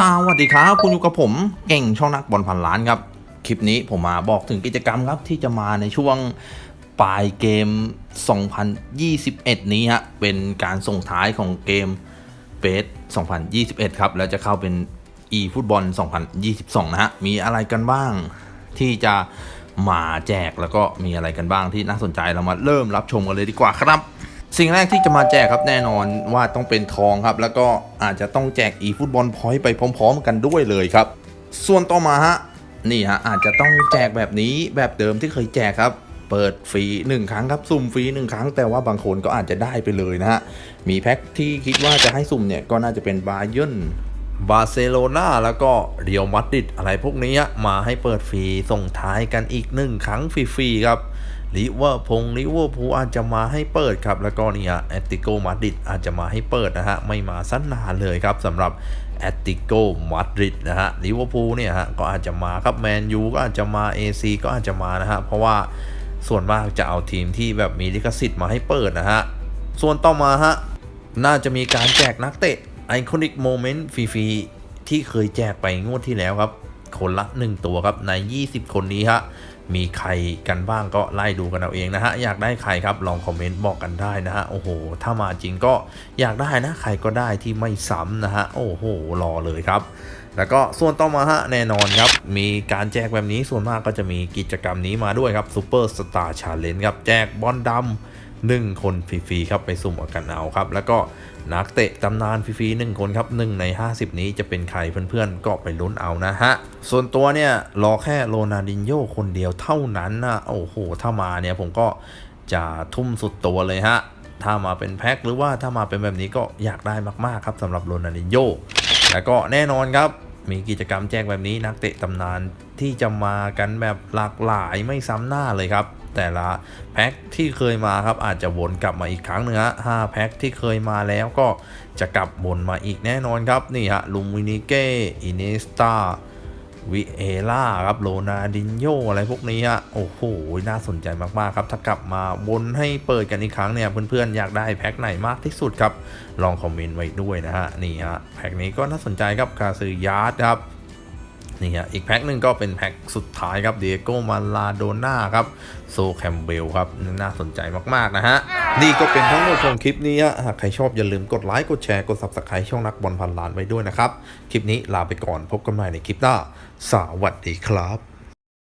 สวัสดีครับ คุณอยู่กับผมเก่งช่องนักบอลพันล้านครับ คลิปนี้ผมมาบอกถึงกิจกรรมครับที่จะมาในช่วงปลายเกม 2021 นี้ฮะ เป็นการส่งท้ายของเกมเบส2021 ครับ แล้วจะเข้าเป็น e ฟุตบอล2022 นะฮะ มีอะไรกันบ้างที่จะมาแจกแล้วก็มีอะไรกันบ้างที่น่าสนใจเรามาเริ่มรับชมกันเลยดีกว่าครับ สิ่งแรกที่จะมาแจกครับแน่นอนว่าต้องเป็นทองครับ แล้วก็อาจจะต้องแจกอีฟุตบอลพอยต์ไปพร้อม ๆ กันด้วยเลยครับ ส่วนต่อมาฮะนี่ฮะอาจจะต้องแจกแบบนี้แบบเดิมที่เคยแจกครับ เปิดฟรี1ครั้งครับสุ่มฟรี1ครั้ง แต่ว่าบางคนก็อาจจะได้ไปเลยนะฮะมีแพ็คที่คิดว่าจะให้สุ่มเนี่ยก็น่าจะเป็นบาเยนบาร์เซโลนาแล้วก็เรียวมาดริดอะไรพวกนี้มาให้เปิดฟรีส่งท้ายกันอีกหนึ่งครั้งฟรีๆครับ ลิเวอร์พงลิเวอร์พูลอาจจะมาให้เปิดครับ แล้วก็เนี่ยแอตติโกมาดริดอาจจะมาให้เปิดนะฮะ ไม่มาสั้นนานเลยครับสำหรับแอตติโกมาดริดนะฮะลิเวอร์พูลเนี่ยฮะก็อาจจะมาครับแมนยูก็อาจจะมา AC ก็อาจจะมานะฮะ เพราะว่าส่วนมากจะเอาทีมที่แบบมีลิขสิทธิ์มาให้เปิดนะฮะ ส่วนต่อมาฮะ น่าจะมีการแจกนักเตะไอคอนิกโมเมนต์ฟรีๆที่เคยแจกไปงวดที่แล้วครับ คนละ 1 ตัวครับใน 20 คนนี้ฮะ มีใครกันบ้างก็ไล่ดูกันเอาเองนะฮะ อยากได้ใครครับลองคอมเมนต์บอกกันได้นะฮะ โอ้โห ถ้ามาจริงก็อยากได้นะ ใครก็ได้ที่ไม่ซ้ำนะฮะ โอ้โห รอเลยครับแล้วก็ส่วนต่อมาฮะแน่นอนครับ มีการแจกแบบนี้ส่วนมากก็จะมีกิจกรรมนี้มาด้วยครับซูเปอร์สตาร์ชาเลนจ์ครับ แจกบอลดำ หนึ่งคนฟรีๆครับไปสุ่มกันเอาครับ แล้วก็นักเตะตำนานฟรีๆหนึ่งคนครับหนึ่งใน 50 นี้จะเป็นใครเพื่อนๆ ก็ไปลุ้นเอานะฮะ ส่วนตัวเนี่ย รอแค่โรนัลดินโญ่คนเดียวเท่านั้นนะโอ้โห ถ้ามาเนี่ยผมก็จะทุ่มสุดตัวเลยฮะ ถ้ามาเป็นแพ็คหรือว่าถ้ามาเป็นแบบนี้ก็อยากได้มากๆครับสำหรับโรนัลดินโญ่แล้วก็แน่นอนครับ มีกิจกรรมแจ้งแบบนี้นักเตะตำนานที่จะมากันแบบหลากหลายไม่ซ้ำหน้าเลยครับ แต่ละแพ็คที่เคยมาครับอาจจะวนกลับมาอีกครั้งหนึงฮะห้าแพ็คที่เคยมาแล้วก็จะกลับวนมาอีกแน่นอนครับ นี่ฮะลุมวินิเก้อินิสตา วิเอล่าครับโรนาดินโยอะไรพวกนี้ฮะโอ้โห น่าสนใจมาก ๆ ครับ ถ้ากลับมาวนให้เปิดกันอีกครั้งเนี่ย เพื่อน ๆ อยากได้แพ็คไหนมากที่สุดครับ ลองคอมเมนต์ไว้ด้วยนะฮะ นี่ฮะ แพ็คนี้ก็น่าสนใจครับกาซือยาร์ดครับ นี่ฮะอีกแพ็คหนึ่งก็เป็นแพ็คสุดท้ายครับเดียโกมาลาโดน่าครับโซแคมเบลครับน่าสนใจมากๆนะฮะนี่ก็เป็นทั้งหมดของคลิปนี้ฮะหากใครชอบอย่าลืมกดไลค์กดแชร์กด subscribe ช่องนักบอลพันล้านไว้ด้วยนะครับ คลิปนี้ลาไปก่อนพบกันใหม่ในคลิปหน้า สวัสดีครับ